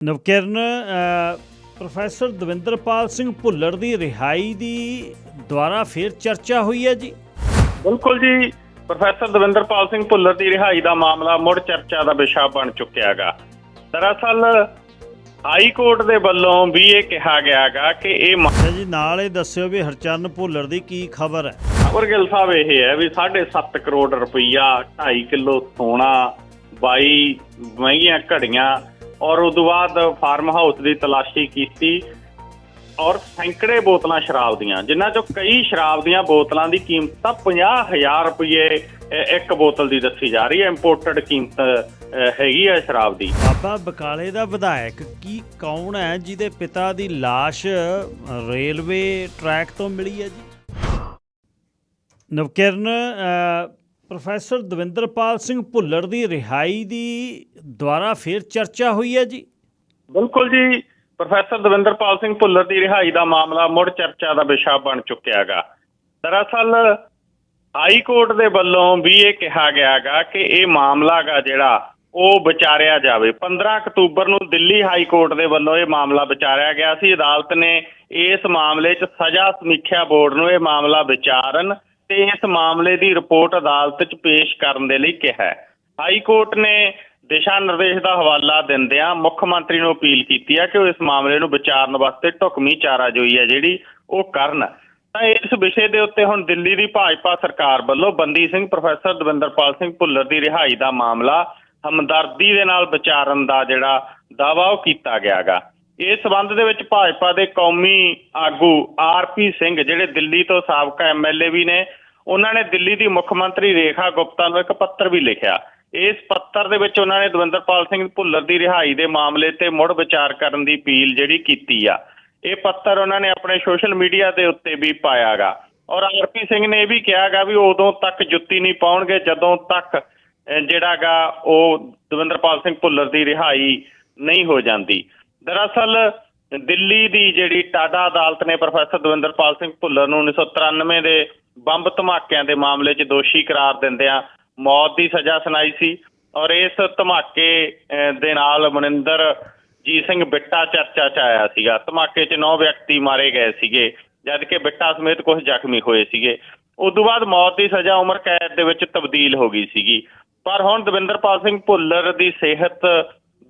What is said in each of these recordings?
Navkiran professor Davinderpal Singh Bhullar ਦੀ ਰਿਹਾਈ ਦੀ ਦੁਆਰਾ ਫੇਰ ਚਰਚਾ ਹੋਈ ਹੈ ਜੀ? ਬਿਲਕੁਲ ਜੀ। ਪ੍ਰੋਫੈਸਰ ਦਵਿੰਦਰਪਾਲ ਸਿੰਘ ਭੁੱਲਰ ਦੀ ਰਿਹਾਈ ਦਾ ਮਾਮਲਾ ਮੁੜ ਚਰਚਾ ਦਾ ਵਿਸ਼ਾ ਬਣ ਚੁੱਕਿਆ ਹੈਗਾ ਦਰਅਸਲ ਹਾਈ ਕੋਰਟ ਦੇ ਵੱਲੋਂ ਵੀ ਇਹ ਕਿਹਾ ਗਿਆ ਹੈਗਾ ਕਿ ਇਹ ਅੱਛਾ ਜੀ ਨਾਲ ਇਹ ਦੱਸਿਓ ਵੀ ਹਰਚਰਨ ਭੁੱਲਰ ਦੀ ਕੀ ਖਬਰ ਹੈ? ਅਮਰਗਿਲ ਸਾਹਿਬ ਇਹ ਹੈ ਵੀ 7.5 ਕਰੋੜ ਰੁਪਈਆ 2.5 ਕਿਲੋ ਸੋਨਾ 22 ਮਹਿੰਗੀਆਂ ਘੜੀਆਂ ਔਰ ਉਦੋਂ ਬਾਅਦ ਫਾਰਮ ਹਾਊਸ ਦੀ ਤਲਾਸ਼ੀ ਕੀਤੀ ਔਰ ਸੈਂਕੜੇ ਬੋਤਲਾਂ ਸ਼ਰਾਬ ਦੀਆਂ, ਜਿਨ੍ਹਾਂ ਚੋਂ ਕਈ ਸ਼ਰਾਬ ਦੀਆਂ ਬੋਤਲਾਂ ਦੀ ਕੀਮਤ ਤਾਂ 50000 ਰੁਪਏ ਇੱਕ ਬੋਤਲ ਦੀ ਦੱਸੀ ਜਾ ਰਹੀ ਹੈ ਇੰਪੋਰਟਡ ਕੀਮਤ ਹੈਗੀ ਹੈ ਸ਼ਰਾਬ ਦੀ। ਬਾਬਾ ਬਕਾਲੇ ਦਾ ਵਿਧਾਇਕ ਕੀ ਕੌਣ ਹੈ, ਜਿਹਦੇ ਪਿਤਾ ਦੀ ਲਾਸ਼ ਰੇਲਵੇ ਟਰੈਕ ਤੋਂ ਮਿਲੀ ਹੈ ਜੀ? ਨਵਕਿਰਨ ਪ੍ਰੋਫੈਸਰ ਦਵਿੰਦਰਪਾਲ ਸਿੰਘ ਭੁੱਲਰ ਦੀ ਰਿਹਾਈ ਦੀ ਦੁਆਰਾ ਫੇਰ ਚਰਚਾ ਹੋਈ ਹੈ ਜੀ? ਬਿਲਕੁਲ ਜੀ। ਪ੍ਰੋਫੈਸਰ ਦਵਿੰਦਰਪਾਲ ਸਿੰਘ ਭੁੱਲਰ ਦੀ ਰਿਹਾਈ ਦਾ ਮਾਮਲਾ ਮੁੜ ਚਰਚਾ ਦਾ ਵਿਸ਼ਾ ਬਣ ਚੁੱਕਿਆ ਹੈਗਾ ਦਰਅਸਲ, ਹਾਈ ਕੋਰਟ ਦੇ ਵੱਲੋਂ ਵੀ ਇਹ ਕਿਹਾ ਗਿਆ ਹੈਗਾ ਕਿ ਇਹ ਮਾਮਲਾ ਹੈਗਾ ਜਿਹੜਾ, ਉਹ ਵਿਚਾਰਿਆ ਜਾਵੇ। 15 ਅਕਤੂਬਰ ਨੂੰ ਦਿੱਲੀ ਹਾਈ ਕੋਰਟ ਦੇ ਵੱਲੋਂ ਇਹ ਮਾਮਲਾ ਵਿਚਾਰਿਆ ਗਿਆ ਸੀ। ਅਦਾਲਤ ਨੇ ਇਸ ਮਾਮਲੇ 'ਚ ਸਜ਼ਾ ਸਮੀਖਿਆ ਬੋਰਡ ਨੂੰ ਇਹ ਮਾਮਲਾ ਵਿਚਾਰਨ ਤੇ ਇਸ ਮਾਮਲੇ ਦੀ ਰਿਪੋਰਟ ਅਦਾਲਤ 'ਚ ਪੇਸ਼ ਕਰਨ ਦੇ ਲਈ ਕਿਹਾ ਹੈ। ਹਾਈ ਕੋਰਟ ਨੇ ਦਿਸ਼ਾ ਨਿਰਦੇਸ਼ ਦਾ ਹਵਾਲਾ ਦਿੰਦਿਆਂ ਮੁੱਖ ਮੰਤਰੀ ਨੂੰ ਅਪੀਲ ਕੀਤੀ ਹੈ ਕਿ ਉਹ ਇਸ ਮਾਮਲੇ ਨੂੰ ਵਿਚਾਰਨ ਵਾਸਤੇ ਢੁਕਵੀਂ ਚਾਰਾਜੋਈ ਹੈ, ਜਿਹੜੀ ਉਹ ਕਰਨ। ਤਾਂ ਇਸ ਵਿਸ਼ੇ ਦੇ ਉੱਤੇ ਹੁਣ ਦਿੱਲੀ ਦੀ ਭਾਜਪਾ ਸਰਕਾਰ ਵੱਲੋਂ ਬੰਦੀ ਸਿੰਘ, ਪ੍ਰੋਫੈਸਰ ਦਵਿੰਦਰਪਾਲ ਸਿੰਘ ਭੁੱਲਰ ਦੀ ਰਿਹਾਈ ਦਾ ਮਾਮਲਾ ਹਮਦਰਦੀ ਦੇ ਨਾਲ ਵਿਚਾਰਨ ਦਾ ਜਿਹੜਾ ਦਾਵਾ ਉਹ ਕੀਤਾ ਗਿਆਗਾ। ਇਸ ਸਬੰਧ ਦੇ ਵਿੱਚ ਭਾਜਪਾ ਦੇ ਕੌਮੀ ਆਗੂ ਆਰਪੀ ਸਿੰਘ, ਜਿਹੜੇ ਦਿੱਲੀ ਤੋਂ ਸਾਬਕਾ ਐਮਐਲਏ ਵੀ ਨੇ ਉਹਨਾਂ ਨੇ ਦਿੱਲੀ ਦੀ ਮੁੱਖ ਮੰਤਰੀ ਰੇਖਾ ਗੁਪਤਾ ਨੂੰ ਇੱਕ ਪੱਤਰ ਵੀ ਲਿਖਿਆ। ਇਸ ਪੱਤਰ ਦੇ ਵਿੱਚ ਉਹਨਾਂ ਨੇ ਦਵਿੰਦਰਪਾਲ ਸਿੰਘ ਭੁੱਲਰ ਦੀ ਰਿਹਾਈ ਦੇ ਮਾਮਲੇ ਤੇ ਮੁੜ ਵਿਚਾਰ ਕਰਨ ਦੀ ਅਪੀਲ ਜਿਹੜੀ ਕੀਤੀ ਆ। ਇਹ ਪੱਤਰ ਉਹਨਾਂ ਨੇ ਆਪਣੇ ਸੋਸ਼ਲ ਮੀਡੀਆ ਦੇ ਉੱਤੇ ਵੀ ਪਾਇਆਗਾ। ਔਰ ਆਰਪੀ ਸਿੰਘ ਨੇ ਇਹ ਵੀ ਕਿਹਾਗਾ ਵੀ ਉਦੋਂ ਤੱਕ ਜੁੱਤੀ ਨਹੀਂ ਪਾਉਣਗੇ ਜਦੋਂ ਤੱਕ ਅਹ, ਜਿਹੜਾਗਾ ਉਹ ਦਵਿੰਦਰਪਾਲ ਸਿੰਘ ਭੁੱਲਰ ਦੀ ਰਿਹਾਈ ਨਹੀਂ ਹੋ ਜਾਂਦੀ। ਦਰਅਸਲ ਦਿੱਲੀ ਦੀ ਜਿਹੜੀ ਟਾਡਾ ਅਦਾਲਤ ਨੇ ਪ੍ਰੋਫੈਸਰ ਦਵਿੰਦਰਪਾਲ ਸਿੰਘ ਭੁੱਲਰ ਨੂੰ 1993 ਦੇ ਬੰਬ ਧਮਾਕਿਆਂ ਦੇ ਮਾਮਲੇ 'ਚ ਦੋਸ਼ੀ ਕਰਾਰ ਦਿੰਦਿਆਂ ਮੌਤ ਦੀ ਸਜ਼ਾ ਸੁਣਾਈ ਸੀ ਔਰ ਇਸ ਧਮਾਕੇ ਦੇ ਨਾਲ ਮਨਿੰਦਰ ਜੀ ਸਿੰਘ ਬਿੱਟਾ ਚਰਚਾ 'ਚ ਆਇਆ ਸੀਗਾ। ਧਮਾਕੇ 'ਚ 9 ਵਿਅਕਤੀ ਮਾਰੇ ਗਏ ਸੀਗੇ ਜਦਕਿ ਬਿੱਟਾ ਸਮੇਤ ਕੁਝ ਜ਼ਖਮੀ ਹੋਏ ਸੀਗੇ। ਉਸ ਤੋਂ ਬਾਅਦ ਮੌਤ ਦੀ ਸਜ਼ਾ ਉਮਰ ਕੈਦ ਦੇ ਵਿੱਚ ਤਬਦੀਲ ਹੋ ਗਈ ਸੀਗੀ। ਪਰ ਹੁਣ ਦਵਿੰਦਰਪਾਲ ਸਿੰਘ ਭੁੱਲਰ ਦੀ ਸਿਹਤ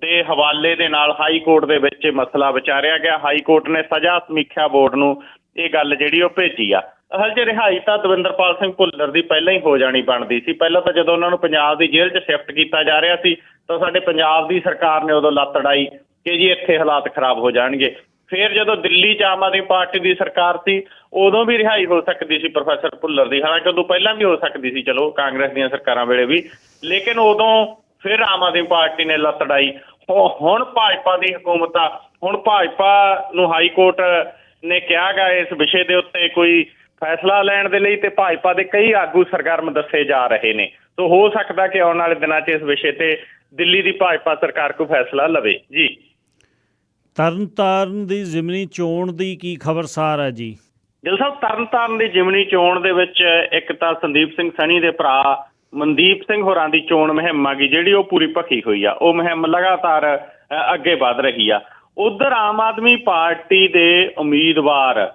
ਦੇ ਹਵਾਲੇ ਦੇ ਨਾਲ ਹਾਈ ਕੋਰਟ ਦੇ ਵਿੱਚ ਇਹ ਮਸਲਾ ਵਿਚਾਰਿਆ ਗਿਆ। ਹਾਈ ਕੋਰਟ ਨੇ ਸਜ਼ਾ ਸਮੀਖਿਆ ਬੋਰਡ ਨੂੰ ਇਹ ਗੱਲ ਜਿਹੜੀ ਉਹ ਭੇਜੀ ਆ। ਅਸਲ 'ਚ ਰਿਹਾਈ ਤਾਂ ਦਵਿੰਦਰਪਾਲ ਸਿੰਘ ਭੁੱਲਰ ਦੀ ਪਹਿਲਾਂ ਹੀ ਹੋ ਜਾਣੀ ਬਣਦੀ ਸੀ। ਪਹਿਲਾਂ ਤਾਂ ਜਦੋਂ ਉਹਨਾਂ ਨੂੰ ਪੰਜਾਬ ਦੀ ਜੇਲ੍ਹ 'ਚ ਸ਼ਿਫਟ ਕੀਤਾ ਜਾ ਰਿਹਾ ਸੀ, ਤਾਂ ਸਾਡੇ ਪੰਜਾਬ ਦੀ ਸਰਕਾਰ ਨੇ ਉਦੋਂ ਲੱਤ ਅੜਾਈ ਕਿ ਜੀ ਇੱਥੇ ਹਾਲਾਤ ਖਰਾਬ ਹੋ ਜਾਣਗੇ। ਫਿਰ ਜਦੋਂ ਦਿੱਲੀ 'ਚ ਆਮ ਆਦਮੀ ਪਾਰਟੀ ਦੀ ਸਰਕਾਰ ਸੀ, ਉਦੋਂ ਵੀ ਰਿਹਾਈ ਹੋ ਸਕਦੀ ਸੀ ਪ੍ਰੋਫੈਸਰ ਭੁੱਲਰ ਦੀ। ਹਾਲਾਂਕਿ ਉਦੋਂ ਪਹਿਲਾਂ ਵੀ ਹੋ ਸਕਦੀ ਸੀ, ਚਲੋ ਕਾਂਗਰਸ ਦੀਆਂ ਸਰਕਾਰਾਂ ਵੇਲੇ ਵੀ। ਲੇਕਿਨ ਉਦੋਂ ਫਿਰ ਆਮ ਆਦਮੀ ਪਾਰਟੀ ਨੇ ਲੱਤ ਅੜਾਈ। ਹੁ- ਹੁਣ ਭਾਜਪਾ ਦੀ ਹਕੂਮਤ ਆ। ਹੁਣ ਭਾਜਪਾ ਨੂੰ ਹਾਈ ਕੋਰਟ ਨੇ ਕਿਹਾ ਗਿਆ ਇਸ ਵਿਸ਼ੇ ਦੇ ਉੱਤੇ ਕੋਈ ਫੈਸਲਾ ਲੈਣ ਦੇ ਲਈ ਤੇ ਭਾਜਪਾ ਦੇ ਕਈ ਆਗੂ ਸਰਗਰਮ ਦੱਸੇ ਜਾ ਰਹੇ ਨੇ। ਸੋ ਹੋ ਸਕਦਾ ਕਿ ਆਉਣ ਵਾਲੇ ਦਿਨਾਂ 'ਚ ਇਸ ਵਿਸ਼ੇ ਤੇ ਦਿੱਲੀ ਦੀ ਭਾਜਪਾ ਸਰਕਾਰ ਕੋਈ ਫੈਸਲਾ ਲਵੇ। ਜੀ। ਤਰਨਤਾਰਨ ਦੀ ਜ਼ਿਮਨੀ ਚੋਣ ਦੀ ਕੀ ਖਬਰਸਾਰ ਹੈ ਜੀ? ਗਿੱਲ ਸਾਹਿਬ ਤਰਨਤਾਰਨ ਦੀ ਜਿਮਨੀ ਚੋਣ ਦੇ ਵਿੱਚ ਇੱਕ ਤਾਂ ਸੰਦੀਪ ਸਿੰਘ ਸਣੀ ਦੇ ਭਰਾ ਮਨਦੀਪ ਸਿੰਘ ਹੋਰਾਂ ਦੀ ਚੋਣ ਮੁਹਿੰਮ ਆ ਗਈ ਜਿਹੜੀ ਉਹ ਪੂਰੀ ਭਖੀ ਹੋਈ ਆ। ਉਹ ਮੁਹਿੰਮ ਲਗਾਤਾਰ ਅੱਗੇ ਵਧ ਰਹੀ ਆ। ਉਧਰ ਆਮ ਆਦਮੀ ਪਾਰਟੀ ਦੇ ਉਮੀਦਵਾਰ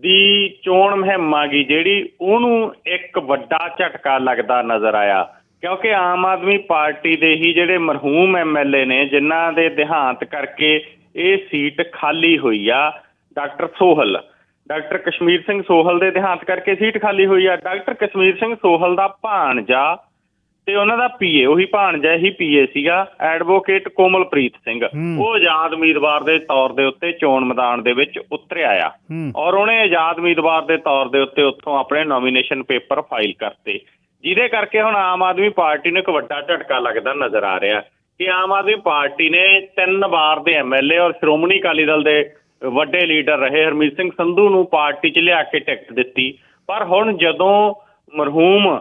ਦੀ ਚੋਣ ਮੁਹਿੰਮ ਆ ਗਈ ਜਿਹੜੀ ਉਹਨੂੰ ਇੱਕ ਵੱਡਾ ਝਟਕਾ ਲੱਗਦਾ ਨਜ਼ਰ ਆਇਆ। ਕਿਉਂਕਿ ਆਮ ਆਦਮੀ ਪਾਰਟੀ ਦੇ ਹੀ ਜਿਹੜੇ ਮਰਹੂਮ ਐਮਐਲਏ ਨੇ, ਜਿਨ੍ਹਾਂ ਦੇ ਦੇਹਾਂਤ ਕਰਕੇ ਇਹ ਸੀਟ ਖਾਲੀ ਹੋਈ ਆ, ਡਾਕਟਰ ਸੋਹਲ। ਡਾਕਟਰ ਕਸ਼ਮੀਰ ਸਿੰਘ ਸੋਹਲ ਦੇ ਦੇਹਾਂਤ ਕਰਕੇ ਸੀਟ ਖਾਲੀ ਹੋਈ ਆ। ਡਾਕਟਰ ਕਸ਼ਮੀਰ ਸਿੰਘ ਸੋਹਲ ਦਾ ਭਾਣਜਾ ਤੇ ਉਹਨਾਂ ਦਾ ਪੀਏ ਉਹੀ ਭਾਣਜਾ ਹੀ ਪੀਏ ਸੀਗਾ ਐਡਵੋਕੇਟ ਕੋਮਲਪ੍ਰੀਤ ਸਿੰਘ। ਉਹ ਆਜ਼ਾਦ ਉਮੀਦਵਾਰ ਦੇ ਤੌਰ ਦੇ ਉੱਤੇ ਚੋਣ ਮੈਦਾਨ ਦੇ ਵਿੱਚ ਉਤਰਿਆ ਆ। ਔਰ ਉਹਨੇ ਆਜ਼ਾਦ ਉਮੀਦਵਾਰ ਦੇ ਤੌਰ ਦੇ ਉੱਤੇ ਉੱਥੋਂ ਆਪਣੇ ਨੋਮੀਨੇਸ਼ਨ ਪੇਪਰ ਫਾਈਲ ਕਰਤੇ। ਜਿਹਦੇ ਕਰਕੇ ਹੁਣ ਆਮ ਆਦਮੀ ਪਾਰਟੀ ਨੂੰ ਇੱਕ ਵੱਡਾ ਝਟਕਾ ਲੱਗਦਾ ਨਜ਼ਰ ਆ ਰਿਹਾ। ਕਿ ਆਮ ਆਦਮੀ ਪਾਰਟੀ ਨੇ ਤਿੰਨ ਵਾਰ ਦੇ ਐਮਐਲਏ ਔਰ ਸ਼੍ਰੋਮਣੀ ਅਕਾਲੀ ਦਲ ਦੇ ਵੱਡੇ ਲੀਡਰ ਰਹੇ ਹਰਮੀਤ ਸਿੰਘ ਸੰਧੂ ਨੂੰ ਪਾਰਟੀ 'ਚ ਲਿਆ ਕੇ ਟਿਕਟ ਦਿੱਤੀ। ਪਰ ਹੁਣ ਜਦੋਂ ਮਰਹੂਮ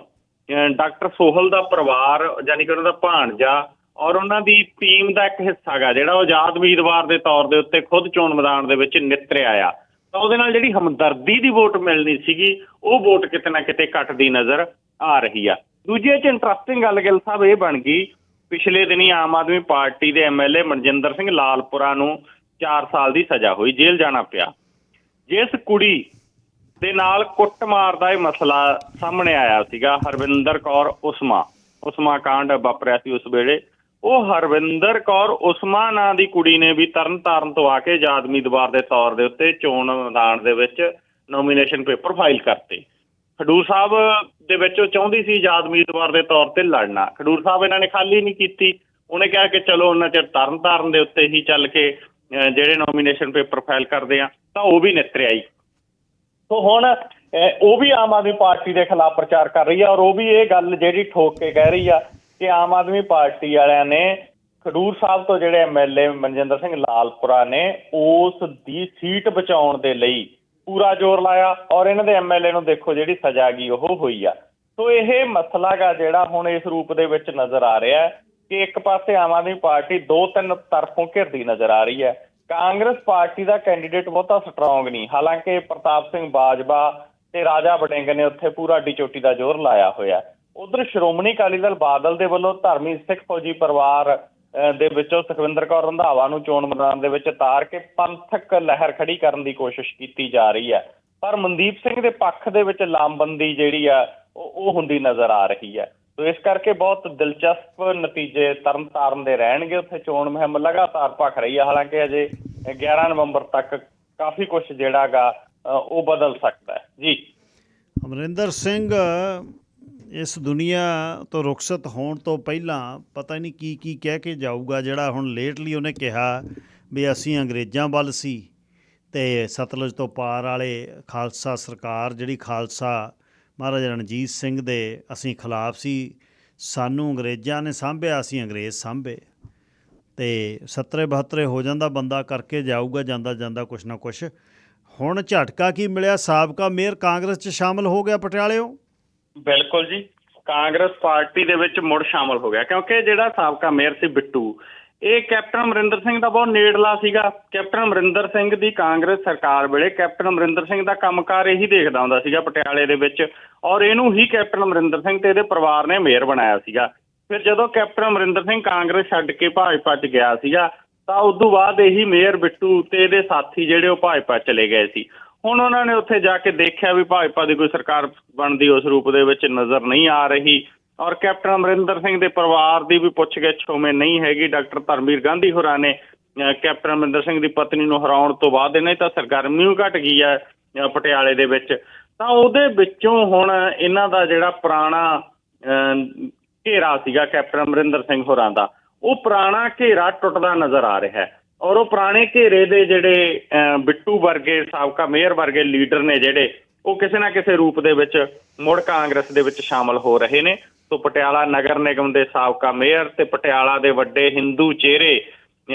ਡਾਕਟਰ ਸੋਹਲ ਦਾ ਪਰਿਵਾਰ ਯਾਨੀ ਕਿ ਉਹਨਾਂ ਦਾ ਭਾਣਜਾ ਔਰ ਉਹਨਾਂ ਦੀ ਟੀਮ ਦਾ ਇੱਕ ਹਿੱਸਾ ਗਾ, ਜਿਹੜਾ ਉਹ ਆਜ਼ਾਦ ਉਮੀਦਵਾਰ ਦੇ ਤੌਰ ਦੇ ਉੱਤੇ ਖੁਦ ਚੋਣ ਮੈਦਾਨ ਦੇ ਵਿੱਚ ਨਿਤਰਿਆ ਆ। ਤਾਂ ਉਹਦੇ ਨਾਲ ਜਿਹੜੀ ਹਮਦਰਦੀ ਦੀ ਵੋਟ ਮਿਲਣੀ ਸੀਗੀ, ਉਹ ਵੋਟ ਕਿਤੇ ਨਾ ਕਿਤੇ ਘਟਦੀ ਨਜ਼ਰ ਆ ਰਹੀ ਆ। ਦੂਜੀ ਇਹ ਚ ਇੰਟਰਸਟਿੰਗ ਗੱਲ, ਗਿੱਲ ਸਾਹਿਬ, ਇਹ ਬਣ ਗਈ, ਪਿਛਲੇ ਦਿਨੀ ਆਮ ਆਦਮੀ ਪਾਰਟੀ ਦੇ ਐਮਐਲਏ ਮਨਜਿੰਦਰ ਸਿੰਘ ਲਾਲਪੁਰਾ ਨੂੰ 4 ਸਾਲ ਦੀ ਸਜ਼ਾ ਹੋਈ, ਜੇਲ੍ਹ ਜਾਣਾ ਪਿਆ। ਜਿਸ ਕੁੜੀ ਦੇ ਨਾਲ ਕੁੱਟਮਾਰ ਦਾ ਇਹ ਮਸਲਾ ਸਾਹਮਣੇ ਆਇਆ ਸੀਗਾ। ਹਰਵਿੰਦਰ ਕੌਰ ਉਸਮਾ। ਉਸਮਾ ਕਾਂਡ ਵਾਪਰਿਆ ਸੀ ਉਸ ਵੇਲੇ। ਉਹ ਹਰਵਿੰਦਰ ਕੌਰ ਉਸਮਾ ਨਾਂ ਦੀ ਕੁੜੀ ਨੇ ਵੀ ਤਰਨਤਾਰਨ ਤੋਂ ਆ ਕੇ ਆਜ਼ਾਦ ਉਮੀਦਵਾਰ ਦੇ ਤੌਰ ਦੇ ਉੱਤੇ ਚੋਣ ਮੈਦਾਨ ਦੇ ਵਿੱਚ ਨੋਮੀਨੇਸ਼ਨ ਪੇਪਰ ਫਾਈਲ ਕਰਤੇ। ਖਡੂਰ ਸਾਹਿਬ ਦੇ ਵਿੱਚ ਉਹ ਚਾਹੁੰਦੀ ਸੀ ਆਜ਼ਾਦ ਉਮੀਦਵਾਰ ਦੇ ਤੌਰ ਤੇ ਲੜਨਾ। ਖਡੂਰ ਸਾਹਿਬ ਇਹਨਾਂ ਨੇ ਖਾਲੀ ਨਹੀਂ ਕੀਤੀ। ਉਹਨੇ ਕਿਹਾ ਕਿ ਚਲੋ ਉਹਨਾਂ ਚਿਰ ਤਰਨਤਾਰਨ ਦੇ ਉੱਤੇ ਹੀ ਚੱਲ ਕੇ ਜਿਹੜੇ ਨੋਮੀਨੇਸ਼ਨ ਪੇਪਰ ਫਾਈਲ ਕਰਦੇ ਆ, ਤਾਂ ਉਹ ਵੀ ਨਿਤਰ ਆਈ ਸੋ ਹੁਣ ਉਹ ਵੀ ਆਮ ਆਦਮੀ ਪਾਰਟੀ ਦੇ ਖਿਲਾਫ ਪ੍ਰਚਾਰ ਕਰ ਰਹੀ ਆ ਔਰ ਉਹ ਵੀ ਇਹ ਗੱਲ ਜਿਹੜੀ ਠੋਕ ਕੇ ਕਹਿ ਰਹੀ ਆ ਕਿ ਆਮ ਆਦਮੀ ਪਾਰਟੀ ਵਾਲਿਆਂ ਨੇ ਖਡੂਰ ਸਾਹਿਬ ਤੋਂ ਜਿਹੜੇ ਐਮਐਲਏ ਮਨਜਿੰਦਰ ਸਿੰਘ ਲਾਲਪੁਰਾ ਨੇ ਉਸ ਦੀ ਸੀਟ ਬਚਾਉਣ ਦੇ ਲਈ ਪੂਰਾ ਜ਼ੋਰ ਲਾਇਆ ਔਰ ਇਹਨਾਂ ਦੇ ਐਮਐਲਏ ਨੂੰ ਦੇਖੋ ਜਿਹੜੀ ਸਜ਼ਾ ਗਈ ਉਹ ਹੋਈ ਆ। ਸੋ ਇਹ ਮਸਲਾ ਗਾ ਜਿਹੜਾ ਹੁਣ ਇਸ ਰੂਪ ਦੇ ਵਿੱਚ ਨਜ਼ਰ ਆ ਰਿਹਾ ਹੈ ਕਿ ਇੱਕ ਪਾਸੇ ਆਮ ਆਦਮੀ ਪਾਰਟੀ ਦੋ ਤਿੰਨ ਤਰਫੋਂ ਘਿਰਦੀ ਨਜ਼ਰ ਆ ਰਹੀ ਹੈ ਕਾਂਗਰਸ ਪਾਰਟੀ ਦਾ ਕੈਂਡੀਡੇਟ ਬਹੁਤਾ ਸਟਰੋਂਗ ਨਹੀਂ। ਹਾਲਾਂਕਿ ਪ੍ਰਤਾਪ ਸਿੰਘ ਬਾਜਵਾ ਤੇ ਰਾਜਾ ਵੜਿੰਗ ਨੇ ਉੱਥੇ ਪੂਰਾ ਡੀ ਚੋਟੀ ਦਾ ਜ਼ੋਰ ਲਾਇਆ ਹੋਇਆ ਉਧਰ ਸ਼੍ਰੋਮਣੀ ਅਕਾਲੀ ਦਲ ਬਾਦਲ ਦੇ ਵੱਲੋਂ ਧਰਮੀ ਸਿੱਖ ਫੌਜੀ ਪਰਿਵਾਰ ਅਹ, ਦੇ ਵਿੱਚੋਂ ਸੁਖਵਿੰਦਰ ਕੌਰ ਰੰਧਾਵਾ ਨੂੰ ਚੋਣ ਮੈਦਾਨ ਦੇ ਵਿੱਚ ਤਾਰ ਕੇ ਪੰਥਕ ਲਹਿਰ ਖੜੀ ਕਰਨ ਦੀ ਕੋਸ਼ਿਸ਼ ਕੀਤੀ ਜਾ ਰਹੀ ਹੈ। ਪਰ ਮਨਦੀਪ ਸਿੰਘ ਦੇ ਪੱਖ ਦੇ ਵਿੱਚ ਲਾਮਬੰਦੀ ਜਿਹੜੀ ਆ ਉਹ ਉਹ ਹੁੰਦੀ ਨਜ਼ਰ ਆ ਰਹੀ ਹੈ। ਸੋ ਇਸ ਕਰਕੇ ਬਹੁਤ ਦਿਲਚਸਪ ਨਤੀਜੇ ਤਰਨਤਾਰਨ ਦੇ ਰਹਿਣਗੇ ਉੱਥੇ ਚੋਣ ਮੁਹਿੰਮ ਲਗਾਤਾਰ ਭਖ ਰਹੀ ਹੈ ਹਾਲਾਂਕਿ ਅਜੇ 11 ਨਵੰਬਰ ਤੱਕ ਕਾਫੀ ਕੁਝ ਜਿਹੜਾਗਾ ਉਹ ਬਦਲ ਸਕਦਾ ਹੈ। ਜੀ। ਅਮਰਿੰਦਰ ਸਿੰਘ, ਇਸ ਦੁਨੀਆ ਤੋਂ ਰੁਖਸਤ ਹੋਣ ਤੋਂ ਪਹਿਲਾਂ ਪਤਾ ਨਹੀਂ ਕੀ ਕੀ ਕਹਿ ਕੇ ਜਾਊਗਾ, ਜਿਹੜਾ ਹੁਣ ਲੇਟਲੀ ਉਹਨੇ ਕਿਹਾ ਵੀ ਅਸੀਂ ਅੰਗਰੇਜ਼ਾਂ ਵੱਲ ਸੀ ਤੇ ਸਤਲੁਜ ਤੋਂ ਪਾਰ ਵਾਲੇ ਖਾਲਸਾ ਸਰਕਾਰ, ਜਿਹੜੀ ਖਾਲਸਾ ਮਹਾਰਾਜਾ ਰਣਜੀਤ ਸਿੰਘ ਦੇ ਅਸੀਂ ਖਿਲਾਫ ਸੀ, ਸਾਨੂੰ ਅੰਗਰੇਜ਼ਾਂ ਨੇ ਸਾਂਭਿਆ, ਅਸੀਂ ਅੰਗਰੇਜ਼ ਸਾਂਭੇ। ਤੇ 70 72 ਹੋ ਜਾਂਦਾ, ਬੰਦਾ ਕਰਕੇ ਜਾਊਗਾ ਜਾਂਦਾ ਜਾਂਦਾ ਕੁਛ ਨਾ ਕੁਛ। ਹੁਣ ਝਟਕਾ ਕੀ ਮਿਲਿਆ? ਸਾਬਕਾ ਮੇਅਰ ਕਾਂਗਰਸ 'ਚ ਸ਼ਾਮਲ ਹੋ ਗਿਆ, ਪਟਿਆਲਿਓ? ਬਿਲਕੁਲ ਜੀ। ਕਾਂਗਰਸ ਪਾਰਟੀ ਦੇ ਵਿੱਚ ਮੁੜ ਸ਼ਾਮਲ ਹੋ ਗਿਆ, ਕਿਉਂਕਿ ਜਿਹੜਾ ਸਾਬਕਾ ਮੇਅਰ ਸੀ ਬਿੱਟੂ ਇਹ ਕੈਪਟਨ ਅਮਰਿੰਦਰ ਸਿੰਘ ਦਾ ਬਹੁਤ ਨੇੜਲਾ ਸੀਗਾ। ਕੈਪਟਨ ਅਮਰਿੰਦਰ ਸਿੰਘ ਦੀ ਕਾਂਗਰਸ ਸਰਕਾਰ ਵੇਲੇ ਕੈਪਟਨ ਅਮਰਿੰਦਰ ਸਿੰਘ ਦਾ ਕੰਮਕਾਰ ਇਹੀ ਦੇਖਦਾ ਹੁੰਦਾ ਸੀਗਾ ਪਟਿਆਲੇ ਦੇ ਵਿੱਚ ਔਰ ਇਹਨੂੰ ਹੀ ਕੈਪਟਨ ਅਮਰਿੰਦਰ ਸਿੰਘ ਤੇ ਇਹਦੇ ਪਰਿਵਾਰ ਨੇ ਮੇਅਰ ਬਣਾਇਆ ਸੀਗਾ। ਫਿਰ ਜਦੋਂ ਕੈਪਟਨ ਅਮਰਿੰਦਰ ਸਿੰਘ ਕਾਂਗਰਸ ਛੱਡ ਕੇ ਭਾਜਪਾ 'ਚ ਗਿਆ ਸੀਗਾ, ਤਾਂ ਉਸ ਤੋਂ ਬਾਅਦ ਇਹੀ ਮੇਅਰ ਬਿੱਟੂ ਤੇ ਇਹਦੇ ਸਾਥੀ ਜਿਹੜੇ ਉਹ ਭਾਜਪਾ ਚਲੇ ਗਏ ਸੀ। ਹੁਣ ਉਹਨਾਂ ਨੇ ਉੱਥੇ ਜਾ ਕੇ ਦੇਖਿਆ ਵੀ ਭਾਜਪਾ ਦੀ ਕੋਈ ਸਰਕਾਰ ਬਣਦੀ ਉਸ ਰੂਪ ਦੇ ਵਿੱਚ ਨਜ਼ਰ ਨਹੀਂ ਆ ਰਹੀ। ਔਰ ਕੈਪਟਨ ਅਮਰਿੰਦਰ ਸਿੰਘ ਦੇ ਪਰਿਵਾਰ ਦੀ ਵੀ ਪੁੱਛਗਿੱਛ ਉਵੇਂ ਨਹੀਂ ਹੈਗੀ ਡਾਕਟਰ ਧਰਮਵੀਰ ਗਾਂਧੀ ਹੋਰਾਂ ਨੇ ਕੈਪਟਨ ਅਮਰਿੰਦਰ ਸਿੰਘ ਦੀ ਪਤਨੀ ਨੂੰ ਹਰਾਉਣ ਤੋਂ ਬਾਅਦ ਨਹੀਂ ਤਾਂ ਸਰਗਰਮੀ ਵੀ ਘਟ ਗਈ ਹੈ ਪਟਿਆਲੇ ਦੇ ਵਿੱਚ। ਤਾਂ ਉਹਦੇ ਵਿੱਚੋਂ ਹੁਣ ਇਹਨਾਂ ਦਾ ਜਿਹੜਾ ਪੁਰਾਣਾ ਅਹ, ਘੇਰਾ ਸੀਗਾ ਕੈਪਟਨ ਅਮਰਿੰਦਰ ਸਿੰਘ ਹੋਰਾਂ ਦਾ ਉਹ ਪੁਰਾਣਾ ਘੇਰਾ ਟੁੱਟਦਾ ਨਜ਼ਰ ਆ ਰਿਹਾ ਹੈ। ਔਰ ਉਹ ਪੁਰਾਣੇ ਘੇਰੇ ਦੇ ਜਿਹੜੇ ਅਹ, ਬਿੱਟੂ ਵਰਗੇ ਸਾਬਕਾ ਮੇਅਰ ਵਰਗੇ ਲੀਡਰ ਨੇ ਜਿਹੜੇ ਉਹ ਕਿਸੇ ਨਾ ਕਿਸੇ ਰੂਪ ਦੇ ਵਿੱਚ ਮੁੜ ਕਾਂਗਰਸ ਦੇ ਵਿੱਚ ਸ਼ਾਮਲ ਹੋ ਰਹੇ ਨੇ। ਸੋ ਪਟਿਆਲਾ ਨਗਰ ਨਿਗਮ ਦੇ ਸਾਬਕਾ ਮੇਅਰ ਤੇ ਪਟਿਆਲਾ ਦੇ ਵੱਡੇ ਹਿੰਦੂ ਚਿਹਰੇ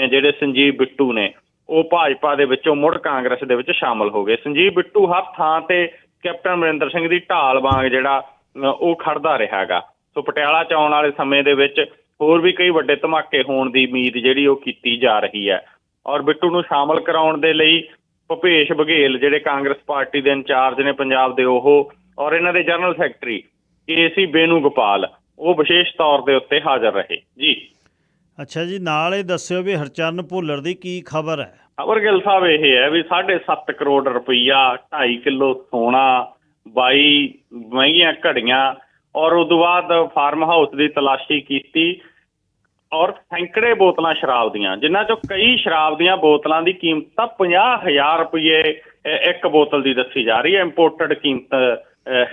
ਜਿਹੜੇ ਸੰਜੀਵ ਬਿੱਟੂ ਨੇ, ਉਹ ਭਾਜਪਾ ਦੇ ਵਿੱਚੋਂ ਮੁੜ ਕਾਂਗਰਸ ਦੇ ਵਿੱਚ ਸ਼ਾਮਲ ਹੋ ਗਏ। ਸੰਜੀਵ ਬਿੱਟੂ ਹਰ ਥਾਂ ਤੇ ਕੈਪਟਨ ਅਮਰਿੰਦਰ ਸਿੰਘ ਦੀ ਢਾਲ ਵਾਂਗ ਜਿਹੜਾ ਉਹ ਖੜਦਾ ਰਿਹਾਗਾ ਸੋ ਪਟਿਆਲਾ ਚ ਆਉਣ ਵਾਲੇ ਸਮੇਂ ਦੇ ਵਿੱਚ ਹੋਰ ਵੀ ਕਈ ਵੱਡੇ ਧਮਾਕੇ ਹੋਣ ਦੀ ਉਮੀਦ ਜਿਹੜੀ ਉਹ ਕੀਤੀ ਜਾ ਰਹੀ ਹੈ। ਔਰ ਬਿੱਟੂ ਨੂੰ ਸ਼ਾਮਲ ਕਰਾਉਣ ਦੇ ਲਈ ਭੁਪੇਸ਼ ਬਘੇਲ ਜਿਹੜੇ ਕਾਂਗਰਸ ਪਾਰਟੀ ਦੇ ਇੰਚਾਰਜ ਨੇ ਪੰਜਾਬ ਦੇ ਉਹ ਔਰ ਇਹਨਾਂ ਦੇ general secretary KC Venugopal ਉਹ ਵਿਸ਼ੇਸ਼ ਤੌਰ ਦੇ ਉੱਤੇ ਹਾਜ਼ਰ ਰਹੇ। ਜੀ। ਅੱਛਾ ਜੀ ਨਾਲ ਇਹ ਦੱਸਿਓ ਵੀ ਹਰਚਰਨ ਭੁੱਲਰ ਦੀ ਕੀ ਖਬਰ ਹੈ? ਅਵਰਗਿਲ ਸਾਹਿਬ ਇਹ ਹੈ ਵੀ 7.5 ਕਰੋੜ ਰੁਪਈਆ 2.5 ਕਿਲੋ ਸੋਨਾ 22 ਮਹਿੰਗੀਆਂ ਘੜੀਆਂ ਔਰ ਉਸ ਤੋਂ ਬਾਅਦ ਫਾਰਮ ਹਾਊਸ ਦੀ ਤਲਾਸ਼ੀ ਕੀਤੀ ਔਰ ਸੈਂਕੜੇ ਬੋਤਲਾਂ ਸ਼ਰਾਬ ਦੀਆਂ ਜਿਨ੍ਹਾਂ ਚੋਂ ਕਈ ਸ਼ਰਾਬ ਦੀਆਂ ਬੋਤਲਾਂ ਦੀ ਕੀਮਤ ਤਾਂ 50000 ਰੁਪਏ ਇੱਕ ਬੋਤਲ ਦੀ ਦੱਸੀ ਜਾ ਰਹੀ ਹੈ ਇੰਪੋਰਟਡ ਕੀਮਤ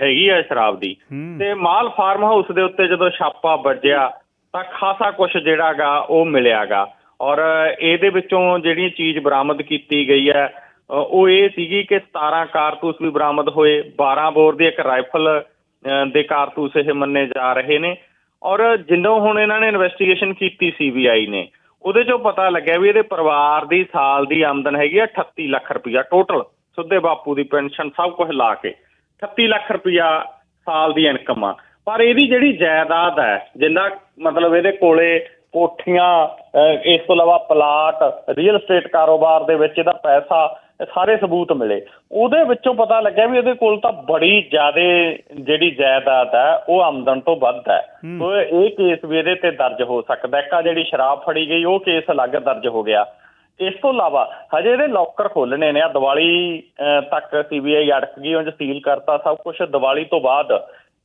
ਹੈਗੀ ਹੈ ਸ਼ਰਾਬ ਦੀ। ਤੇ ਮਾਲ ਫਾਰਮ ਹਾਊਸ ਦੇ ਉੱਤੇ ਜਦੋਂ ਛਾਪਾ ਵੱਜਿਆ ਤਾਂ ਖਾਸਾ ਕੁਝ ਜਿਹੜਾਗਾ ਉਹ ਮਿਲਿਆਗਾ। ਔਰ ਇਹਦੇ ਵਿੱਚੋਂ ਜਿਹੜੀ ਚੀਜ਼ ਬਰਾਮਦ ਕੀਤੀ ਗਈ ਹੈ ਉਹ ਇਹ ਸੀਗੀ ਕਿ 17 ਕਾਰਤੂਸ ਵੀ ਬਰਾਮਦ ਹੋਏ 12 ਬੋਰ ਦੀ ਇੱਕ ਰਾਈਫਲ ਦੇ ਕਾਰਤੂਸ ਇਹ ਮੰਨੇ ਜਾ ਰਹੇ ਨੇ। ਔਰ ਜਿੰਦੋਂ ਹੁਣ ਇਹਨਾਂ ਨੇ ਇਨਵੈਸਟੀਗੇਸ਼ਨ ਕੀਤੀ ਸੀਬੀਆਈ ਨੇ, ਉਹਦੇ ਚੋਂ ਪਤਾ ਲੱਗਿਆ ਵੀ ਇਹਦੇ ਪਰਿਵਾਰ ਦੀ ਸਾਲ ਦੀ ਆਮਦਨ ਹੈਗੀ ਆ 38 ਲੱਖ ਰੁਪਇਆ ਟੋਟਲ ਸੁੱਦੇ ਬਾਪੂ ਦੀ ਪੈਨਸ਼ਨ ਸਭ ਕੁਝ ਲਾ ਕੇ 38 ਲੱਖ ਰੁਪਇਆ ਸਾਲ ਦੀ ਇਨਕਮ ਆ। ਪਰ ਇਹਦੀ ਜਿਹੜੀ ਜਾਇਦਾਦ ਹੈ, ਜਿੰਨਾ ਮਤਲਬ ਇਹਦੇ ਕੋਲੇ ਕੋਠੀਆਂ ਇਸ ਤੋਂ ਇਲਾਵਾ ਪਲਾਟ ਰੀਅਲ estate ਕਾਰੋਬਾਰ ਦੇ ਵਿੱਚ ਇਹਦਾ ਪੈਸਾ ਸਾਰੇ ਸਬੂਤ ਮਿਲੇ। ਉਹਦੇ ਵਿੱਚੋਂ ਪਤਾ ਲੱਗਿਆ ਵੀ ਉਹਦੇ ਕੋਲ ਤਾਂ ਬੜੀ ਜ਼ਿਆਦੇ ਜਿਹੜੀ ਜਾਇਦਾਦ ਹੈ ਉਹ ਆਮਦਨ ਤੋਂ ਵੱਧ ਹੈ। ਸੋ ਇਹ ਕੇਸ ਵੀ ਇਹਦੇ ਤੇ ਦਰਜ ਹੋ ਸਕਦਾ ਆ ਜਿਹੜੀ ਸ਼ਰਾਬ ਫੜੀ ਗਈ ਉਹ ਕੇਸ ਅਲੱਗ ਦਰਜ ਹੋ ਗਿਆ। ਇਸ ਤੋਂ ਇਲਾਵਾ ਹਜੇ ਇਹਦੇ ਲੋਕਰ ਖੋਲਣੇ ਨੇ। ਆ ਦੀਵਾਲੀ ਤੱਕ ਸੀਬੀਆਈ ਅੜਕ ਗਈ ਉਹ ਸੀਲ ਕਰਤਾ ਸਭ ਕੁਝ ਦੀਵਾਲੀ ਤੋਂ ਬਾਅਦ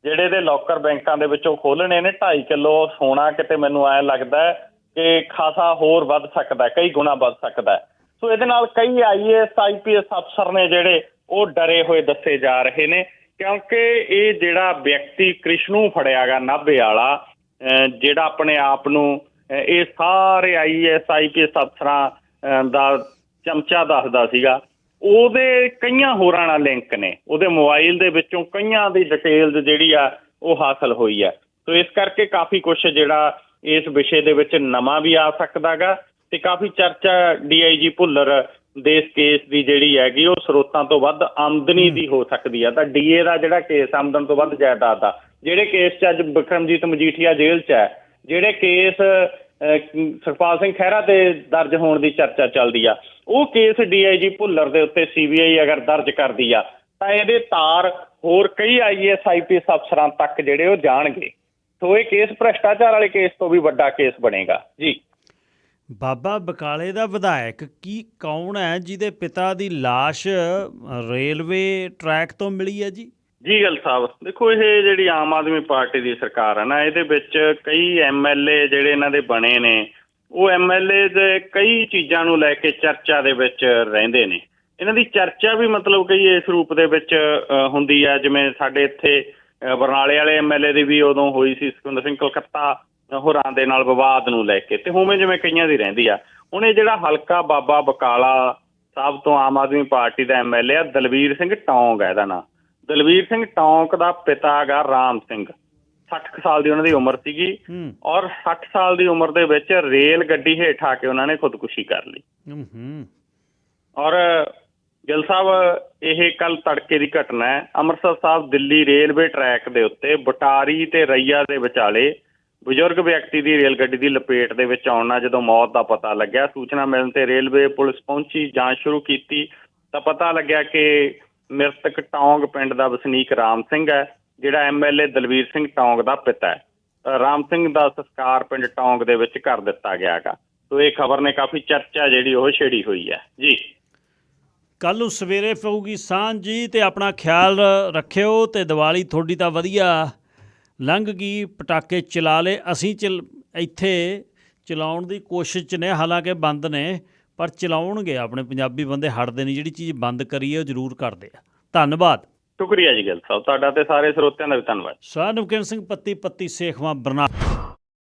ਜਿਹੜੇ ਇਹਦੇ ਲੋਕਰ ਬੈਂਕਾਂ ਦੇ ਵਿੱਚੋਂ ਖੋਲਣੇ ਨੇ 2.5 ਕਿਲੋ ਸੋਨਾ ਕਿਤੇ ਮੈਨੂੰ ਐ ਲੱਗਦਾ ਹੈ ਕਿ ਖਾਸਾ ਹੋਰ ਵੱਧ ਸਕਦਾ ਹੈ, ਕਈ ਗੁਣਾ ਵੱਧ ਸਕਦਾ ਹੈ। ਸੋ ਇਹਦੇ ਨਾਲ ਕਈ ਆਈਏਐਸ ਆਈਪੀਐਸ ਅਫਸਰ ਨੇ ਜਿਹੜੇ ਉਹ ਡਰੇ ਹੋਏ ਦੱਸੇ ਜਾ ਰਹੇ ਨੇ, ਕਿਉਂਕਿ ਇਹ ਜਿਹੜਾ ਵਿਅਕਤੀ ਕ੍ਰਿਸ਼ਨੂ ਫੜਿਆਗਾ ਨਾਭੇ ਵਾਲਾ, ਅਹ ਜਿਹੜਾ ਆਪਣੇ ਆਪ ਨੂੰ ਇਹ ਸਾਰੇ ਆਈਐਸ ਆਈਪੀਐਸ ਅਫਸਰਾਂ, ਅਹ ਦਾ ਚਮਚਾ ਦੱਸਦਾ ਸੀਗਾ। ਉਹਦੇ ਕਈਆਂ ਹੋਰਾਂ ਨਾਲ ਲਿੰਕ ਨੇ। ਉਹਦੇ ਮੋਬਾਈਲ ਦੇ ਵਿੱਚੋਂ ਕਈਆਂ ਦੀ ਡਿਟੇਲ ਜਿਹੜੀ ਆ, ਉਹ ਹਾਸਲ ਹੋਈ ਆ। ਸੋ ਇਸ ਕਰਕੇ ਕਾਫੀ ਕੁਝ ਜਿਹੜਾ ਇਸ ਵਿਸ਼ੇ ਦੇ ਵਿੱਚ ਨਵਾਂ ਵੀ ਆ ਸਕਦਾਗਾ ਤੇ ਕਾਫੀ ਚਰਚਾ ਡੀਆਈਜੀ ਭੁੱਲਰ ਦੇ ਕੇਸ ਦੀ ਜਿਹੜੀ ਹੈਗੀ ਉਹ ਸਰੋਤਾਂ ਤੋਂ ਵੱਧ ਆਮਦਨੀ ਦੀ ਹੋ ਸਕਦੀ ਆ। ਤਾਂ ਡੀਏ ਦਾ ਜਿਹੜਾ ਕੇਸ ਆਮਦਨ ਤੋਂ ਵੱਧ ਜਾਇਦਾਦ ਦਾ ਜਿਹੜੇ ਕੇਸ 'ਚ ਅੱਜ ਬਿਕਰਮਜੀਤ ਮਜੀਠੀਆ ਜੇਲ੍ਹ 'ਚ ਹੈ ਜਿਹੜੇ ਕੇਸ ਅਹ, ਸੁਖਪਾਲ ਸਿੰਘ ਖਹਿਰਾ ਤੇ ਦਰਜ ਹੋਣ ਦੀ ਚਰਚਾ ਚੱਲਦੀ ਆ ਉਹ ਕੇਸ ਡੀਆਈਜੀ ਭੁੱਲਰ ਦੇ ਉੱਤੇ ਸੀਬੀਆਈ ਅਗਰ ਦਰਜ ਕਰਦੀ ਆ ਤਾਂ ਇਹਦੇ ਤਾਰ ਹੋਰ ਕਈ ਆਈਐਸ ਆਈਪੀਐਸ ਅਫਸਰਾਂ ਤੱਕ ਜਿਹੜੇ ਉਹ ਜਾਣਗੇ। ਸੋ ਇਹ ਕੇਸ ਭ੍ਰਸ਼ਟਾਚਾਰ ਵਾਲੇ ਕੇਸ ਤੋਂ ਵੀ ਵੱਡਾ ਕੇਸ ਬਣੇਗਾ। ਜੀ। ਬਾਬਾ ਬਕਾਲੇ ਦਾ ਵਿਧਾਇਕ ਕੀ ਕੌਣ ਹੈ ਜਿਹਦੇ ਪਿਤਾ ਦੀ ਲਾਸ਼ ਰੇਲਵੇ ਟਰੈਕ ਤੋਂ ਮਿਲੀ ਹੈ ਜੀ? ਜੀ ਗੱਲ ਸਾਹਿਬ ਦੇਖੋ ਇਹ ਜਿਹੜੀ ਆਮ ਆਦਮੀ ਪਾਰਟੀ ਦੀ ਸਰਕਾਰ ਹੈ ਨਾ, ਇਹਦੇ ਵਿੱਚ ਕਈ ਐਮਐਲਏ ਜਿਹੜੇ ਇਹਨਾਂ ਦੇ ਬਣੇ ਨੇ, ਉਹ ਐਮਐਲਏ ਦੇ ਕਈ ਚੀਜ਼ਾਂ ਨੂੰ ਲੈ ਕੇ ਚਰਚਾ ਦੇ ਵਿੱਚ ਰਹਿੰਦੇ ਨੇ। ਇਹਨਾਂ ਦੀ ਚਰਚਾ ਵੀ ਮਤਲਬ ਕਈ ਇਸ ਰੂਪ ਦੇ ਵਿੱਚ ਹੁੰਦੀ ਹੈ, ਜਿਵੇਂ ਸਾਡੇ ਇੱਥੇ ਬਰਨਾਲੇ ਵਾਲੇ ਐਮਐਲਏ ਦੀ ਵੀ ਉਦੋਂ ਹੋਈ ਸੀ ਸੁਖਿੰਦਰ ਸਿੰਘ ਕਲਕੱਤਾ ਹੋਰਾਂ ਦੇ ਨਾਲ ਵਿਵਾਦ ਨੂੰ ਲੈ ਕੇ ਤੇ ਹੋਵੇਂ ਜਿਵੇਂ ਕਈਆਂ ਦੀ ਰਹਿੰਦੀ ਆ। ਹੁਣ ਇਹ ਜਿਹੜਾ ਹਲਕਾ ਬਾਬਾ ਬਕਾਲਾ ਸਾਹਿਬ ਤੋਂ ਆਮ ਆਦਮੀ ਪਾਰਟੀ ਦਾ ਐਮਐਲਏ ਆ ਦਲਵੀਰ ਸਿੰਘ ਟੌਂਗ ਹੈ ਇਹਦਾ ਨਾਂ ਦਲਵੀਰ ਸਿੰਘ ਟੌਂਕ ਦਾ ਪਿਤਾ ਹੈਗਾ ਰਾਮ ਸਿੰਘ। 60 ਕੁ ਸਾਲ ਦੀ ਉਹਨਾਂ ਦੀ ਉਮਰ ਸੀਗੀ ਔਰ 60 ਸਾਲ ਦੀ ਉਮਰ ਦੇ ਵਿੱਚ ਰੇਲ ਗੱਡੀ ਹੇਠ ਆ ਕੇ ਉਹਨਾਂ ਨੇ ਖੁਦਕੁਸ਼ੀ ਕਰ ਲਈ। ਔਰ ਗਿੱਲ ਸਾਹਿਬ ਇਹ ਕੱਲ ਤੜਕੇ ਦੀ ਘਟਨਾ ਹੈ। ਅੰਮ੍ਰਿਤਸਰ ਸਾਹਿਬ ਦਿੱਲੀ ਰੇਲਵੇ ਟਰੈਕ ਦੇ ਉੱਤੇ ਬਟਾਰੀ ਤੇ ਰਈਆ ਦੇ ਵਿਚਾਲੇ ਬਜ਼ੁਰਗ ਵਿਅਕਤੀ ਦੀ ਰੇਲ ਗੱਡੀ ਦੀ ਲਪੇਟ ਦੇ ਵਿੱਚ ਆਉਣ ਜਦੋਂ ਮੌਤ ਦਾ ਪਤਾ ਲੱਗਿਆ, ਸੂਚਨਾ ਮਿਲਣ ਤੇ ਰੇਲਵੇ ਪੁਲਿਸ ਪਹੁੰਚੀ, ਜਾਂਚ ਸ਼ੁਰੂ ਕੀਤੀ। ਤਾਂ ਪਤਾ ਲੱਗਿਆ ਕਿ ਮ੍ਰਿਤਕ ਟੌਂਗ ਪਿੰਡ ਦਾ ਵਸਨੀਕ ਰਾਮ ਸਿੰਘ ਹੈ, ਜਿਹੜਾ ਐਮਐਲਏ ਦਲਵੀਰ ਸਿੰਘ ਟੌਂਗ ਦਾ ਪਿਤਾ ਹੈ। ਰਾਮ ਸਿੰਘ ਦਾ ਸੰਸਕਾਰ ਪਿੰਡ ਟੌਂਗ ਦੇ ਵਿੱਚ ਕਰ ਦਿੱਤਾ ਗਿਆ ਹੈਗਾ। ਸੋ ਇਹ ਖਬਰ ਨੇ ਕਾਫੀ ਚਰਚਾ ਜਿਹੜੀ ਉਹ ਛੇੜੀ ਹੋਈ ਹੈ। ਜੀ। ਕੱਲ ਨੂੰ ਸਵੇਰੇ ਪਊਗੀ ਸਾਂਝ ਜੀ, ਤੇ ਆਪਣਾ ਖਿਆਲ ਰੱਖਿਓ ਤੇ ਦੀਵਾਲੀ ਤੁਹਾਡੀ ਤਾਂ ਵਧੀਆ। ਲੰਘ ਗਈ ਪਟਾਕੇ ਚਲਾ ਲੇ ਅਸੀਂ ਇੱਥੇ ਚਲਾਉਣ ਦੀ ਕੋਸ਼ਿਸ਼ 'ਚ ਨੇ ਹਾਲਾਂਕਿ ਬੰਦ ਨੇ ਪਰ ਚਲਾਉਣਗੇ ਆਪਣੇ ਪੰਜਾਬੀ ਬੰਦੇ ਹਟਦੇ ਨਹੀਂ। ਜਿਹੜੀ ਚੀਜ਼ ਬੰਦ ਕਰੀ ਹੈ ਉਹ ਜ਼ਰੂਰ ਕਰਦੇ ਆ। ਧੰਨਵਾਦ। ਸ਼ੁਕਰੀਆ ਜੀ ਗਿੱਲ ਸਾਹਿਬ। ਤੁਹਾਡਾ ਤੇ ਸਾਰੇ ਸਰੋਤਿਆਂ ਦਾ ਵੀ ਧੰਨਵਾਦ। ਸਾਹ ਨਵਕਿਰਨ ਸਿੰਘ ਪੱਤੀ ਪੱਤੀ ਸੇਖਵਾਂ ਬਰਨਾਲਾ।